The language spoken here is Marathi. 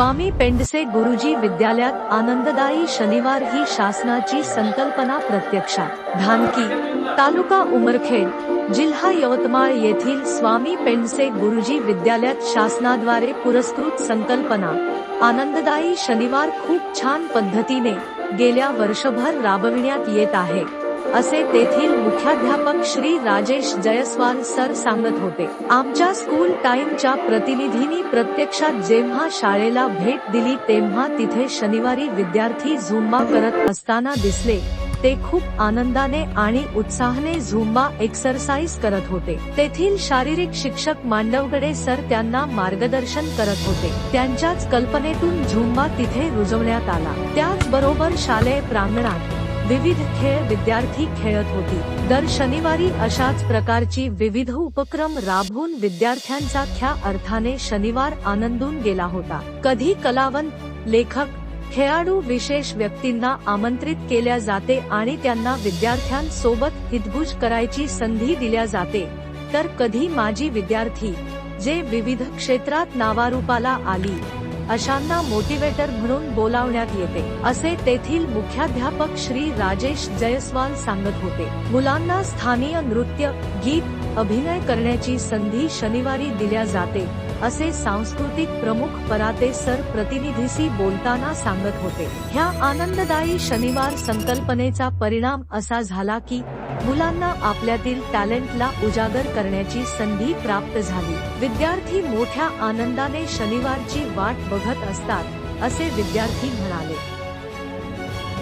स्वामी पेंडसे गुरुजी विद्यालयात आनंददायी शनिवार ही शासनाची संकल्पना प्रत्यक्षात धानकी, तालुका उमरखेड, जिल्हा यवतमाळ येथील स्वामी पेंडसे गुरुजी विद्यालयात शासनाद्वारे पुरस्कृत संकल्पना. आनंददायी शनिवार खूप छान पद्धतीने गेल्या वर्षभर राबविण्यात येत आहे. असे तेथील मुख्याध्यापक श्री राजेश जयस्वाल सर सांगत होते. आमच्या स्कूल टाइमच्या प्रतिनिधींनी प्रत्यक्षात जेव्हा शाळेला भेट दिली तेव्हा तिथे शनिवारी विद्यार्थी झुंबा करत असताना दिसले. ते खूप आनंदाने आणि उत्साहाने झुंबा एक्सरसाइज करत होते. तेथील शारीरिक शिक्षक मांडवगडे सर त्यांना मार्गदर्शन करत होते. त्यांच्याच कल्पनेतून झुंबा तिथे रुजवण्यात आला. त्याचबरोबर शालेय प्रांगणात विविध खेळ विद्यार्थी खेळत होती. दर शनिवारी अशाच प्रकारची विविध उपक्रम राबवून विद्यार्थ्यांचा ख्या अर्थाने शनिवार आनंदून गेला होता. कधी कलावंत लेखक खेळाडू विशेष व्यक्तींना आमंत्रित केल्या जाते आणि त्यांना विद्यार्थ्यांसोबत हितगुज करायची संधी दिल्या जाते. तर कधी माजी विद्यार्थी जे विविध क्षेत्रात नावारूपाला आली. अशांना मोटिवेटर म्हणून बोलावण्यात येते असे तेथील मुख्याध्यापक श्री राजेश जयस्वाल सांगत होते. मुलांना स्थानीय नृत्य गीत अभिनय करण्याची संधी शनिवारी दिल्या जाते असे सांस्कृतिक प्रमुख पराते सर प्रतिनिधीशी बोलताना सांगत होते. ह्या आनंददायी शनिवार संकल्पनेचा परिणाम असा झाला की मुलांना आपल्यातील टॅलेंटला उजागर करण्याची संधी प्राप्त झाली. विद्यार्थी मोठ्या आनंदाने शनिवारची वाट बघत असतात असे विद्यार्थी म्हणाले.